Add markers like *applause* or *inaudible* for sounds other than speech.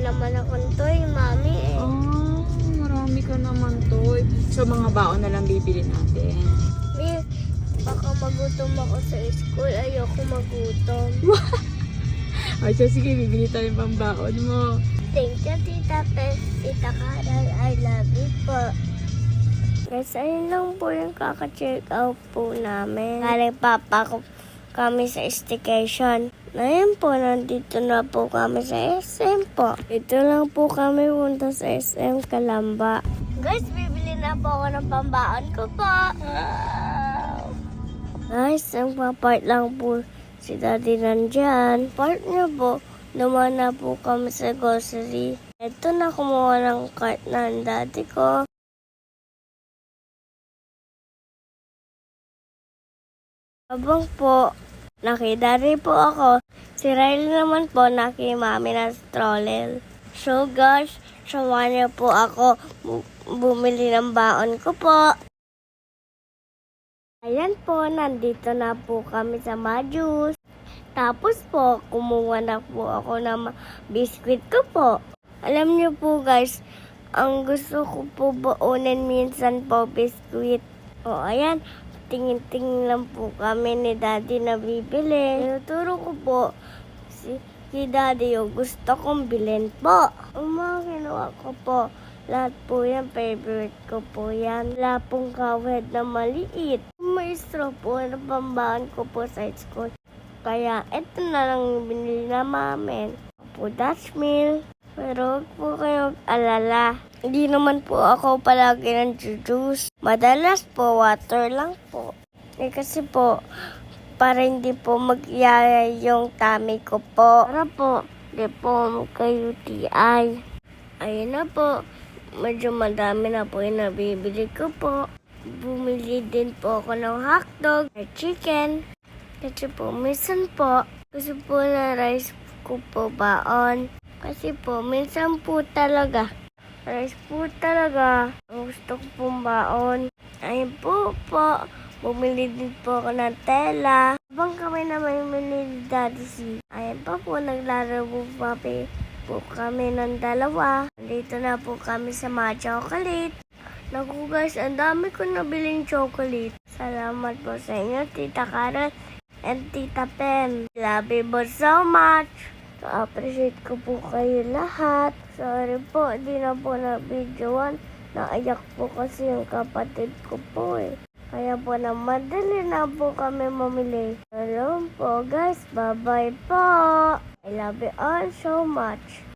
Naman akong toy, mami. Eh. Ah, marami ka naman toy. So, mga baon na lang bibili natin. Eh, baka magutom ako sa school. Ayoko magutom. *laughs* Ay, so sige, bibili tayo ng pambaon mo. Thank you, Tita Pes. Tita Carol, I love you po. Guys, ayun lang po yung kaka-check out po namin. Galing papa ko kami sa staycation. Ngayon po, nandito na po kami sa SM po. Ito lang po kami punta sa SM Kalamba. Guys, bibili na po ako ng pambaon ko po. Guys, ang papart lang po si daddy nandyan. Part niya po, naman na po kami sa grocery. Ito na kumuha ng cart ng daddy ko. Abang po, nakidari po ako. Si Riley naman po nakimami na stroller. So guys, samahan niyo po ako bu- bumili ng baon ko po. Ayan po, nandito na po kami sa Majus. Tapos po, kumuha na po ako ng biscuit ko po. Alam niyo po guys, ang gusto ko po baunin minsan po biscuit. O ayan, tingin-tingin lang po kami ni daddy na bibili. Tinuturo ko po si, si daddy yung gusto kong bilhin po. Ang mga ko po, lahat po yan, favorite ko po yan. Wala pong kawed na maliit. May straw po na pambahan ko po sa school. Kaya ito na lang yung binili na mamin. Po Dutch meal. Pero huwag po kayong alala. Hindi naman po ako palagi ng juice. Madalas po water lang po. Eh kasi po, para hindi po magyaya yung tummy ko po. Para po, hindi po magka-UTI. Ayun na po. Medyo madami na po yung nabibili ko po. Bumili din po ako ng hotdog at chicken. Kasi po, minsan po, gusto po na rice ko po baon. Kasi po, minsan po talaga, rice po talaga, gusto ko pong baon. Ayun po po, bumili din po ako ng tela. Habang kami na may ni Daddy C, ayun pa po, naglalaro po papi po kami ng dalawa. Dito na po kami sa mga chocolate. Naku guys, ang dami ko nabiling chocolate. Salamat po sa inyo, Tita Carol and Tita Pen. Love you so much. appreciate ko po kayo lahat. Sorry po, di na po na videoan. Naiyak po kasi yung kapatid ko po eh. Kaya po na madali na po kami mamili. Hello po guys, bye bye po. I love you all so much.